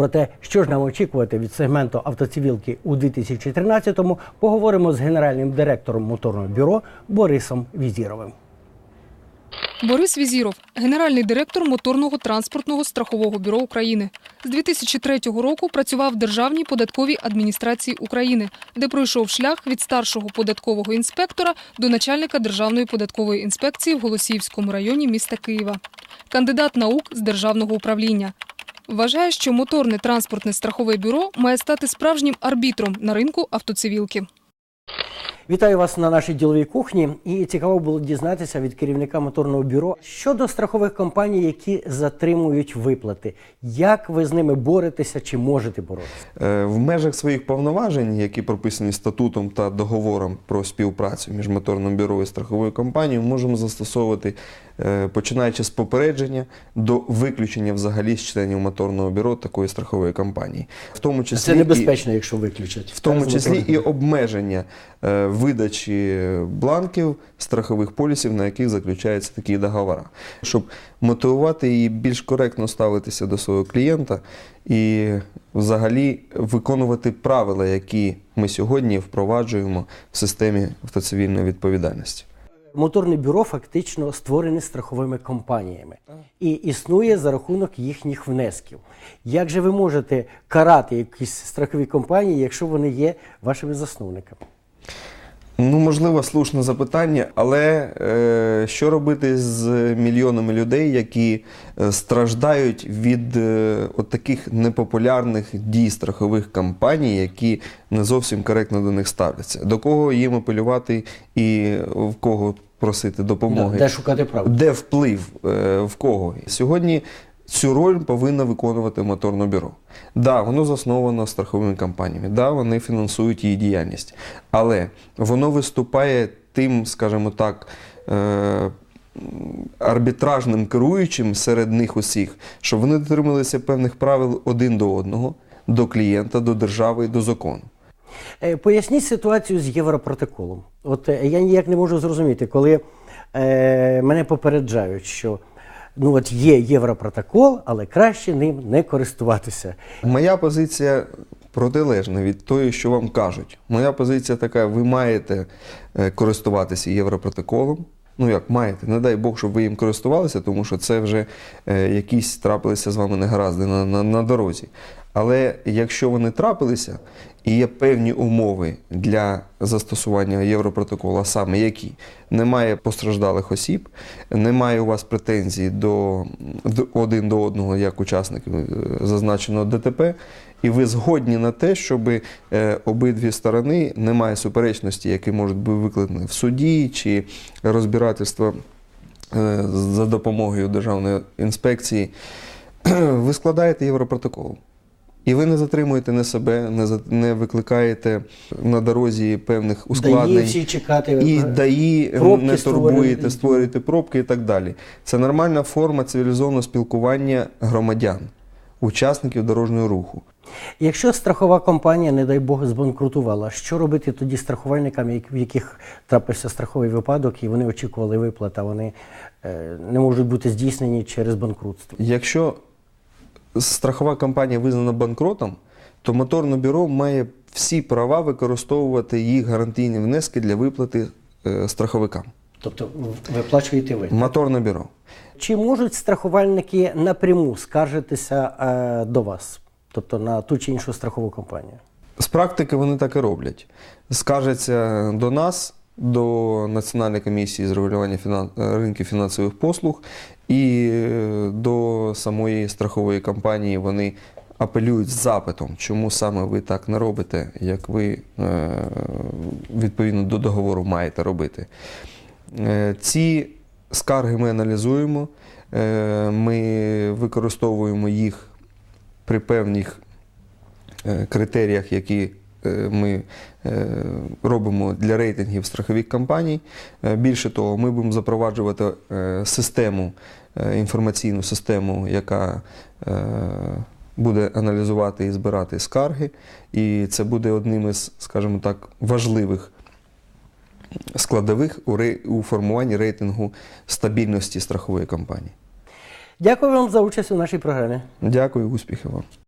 Про те, що ж нам очікувати від сегменту автоцивілки у 2013-му, поговоримо з генеральним директором моторного бюро Борисом Візіровим. Борис Візіров, генеральний директор моторного транспортного страхового бюро України. З 2003 року працював в Державній податковій адміністрації України, де пройшов шлях від старшого податкового інспектора до начальника Державної податкової інспекції в Голосіївському районі міста Києва. Кандидат наук з державного управління. Вважає, що моторне транспортне страхове бюро має стати справжнім арбітром на ринку автоцивілки. Вітаю вас на нашій діловій кухні. І цікаво було дізнатися від керівника моторного бюро щодо страхових компаній, які затримують виплати. Як ви з ними боретеся чи можете боротися? Е, В межах своїх повноважень, які прописані статутом та договором про співпрацю між моторним бюро і страховою компанією, можемо застосовувати, е, починаючи з попередження до виключення взагалі з членів моторного бюро такої страхової компанії. В тому числі Це і- небезпечно, якщо виключать. в тому числі і обмеження е, видачі бланків страхових полісів, на яких заключаються такі договори, щоб мотивувати і більш коректно ставитися до свого клієнта і взагалі виконувати правила, які ми сьогодні впроваджуємо в системі автоцивільної відповідальності. Моторне бюро фактично створене страховими компаніями і існує за рахунок їхніх внесків. Як же ви можете карати якісь страхові компанії, якщо вони є вашими засновниками? Ну, можливо, слушне запитання, але е, що робити з мільйонами людей, які е, страждають від е, от таких непопулярних дій страхових компаній, які не зовсім коректно до них ставляться? До кого їм апелювати і в кого просити допомоги? Де шукати правду? Де вплив е, в кого? Сьогодні цю роль повинно виконувати моторне бюро. Да, воно засновано страховими компаніями, да, вони фінансують її діяльність, але воно виступає тим, скажімо так. Е, арбітражним керуючим серед них усіх, щоб вони дотрималися певних правил один до одного, до клієнта, до держави і до закону. Е, Поясніть ситуацію з Європротоколом. От е, я ніяк не можу зрозуміти, коли е, мене попереджають, що ну от є Європротокол, але краще ним не користуватися. Моя позиція протилежна від тої, що вам кажуть. Моя позиція така: ви маєте е, користуватися Європротоколом. Ну як маєте, не дай Бог, щоб ви їм користувалися, тому що це вже е, якісь трапилися з вами негаразди на, на, на дорозі. Але якщо вони трапилися і є певні умови для застосування Європротоколу, саме які немає постраждалих осіб, немає у вас претензій до, до один до одного як учасників е, зазначеного ДТП, і ви згодні на те, щоб е, обидві сторони немає суперечності, які можуть бути викладені в суді чи розбирательства е, за допомогою державної інспекції, ви складаєте Європротокол. І ви не затримуєте не себе, не, за- не викликаєте на дорозі певних ускладнень. Дає всі чекати. І е, даї пробки не турбуєте, створюєте пробки і так далі. Це нормальна форма цивілізованого спілкування громадян, учасників дорожнього руху. Якщо страхова компанія, не дай Бог, збанкрутувала, що робити тоді страхувальникам, в яких трапився страховий випадок, і вони очікували виплат, а вони е, не можуть бути здійснені через банкрутство? Якщо страхова компанія визнана банкротом, то моторне бюро має всі права використовувати їх гарантійні внески для виплати е, страховикам. Тобто виплачуєте ви. Моторне бюро. Чи можуть страхувальники напряму скаржитися е, до вас, тобто на ту чи іншу страхову компанію? З практики вони так і роблять. Скаржаться до нас, до Національної комісії з регулювання фінан... ринків фінансових послуг, і е, до самої страхової компанії вони апелюють з запитом, чому саме ви так не робите, як ви е, відповідно до договору маєте робити. Е, Ці скарги ми аналізуємо, е, ми використовуємо їх при певних е, критеріях, які е, ми е, робимо для рейтингів страхових компаній. Е, Більше того, ми будемо запроваджувати е, систему, е, інформаційну систему, яка е, буде аналізувати і збирати скарги. І це буде одним із, скажімо так, важливих складових у формуванні рейтингу стабільності страхової компанії. Дякую вам за участь у нашій програмі. Дякую, успіхів вам.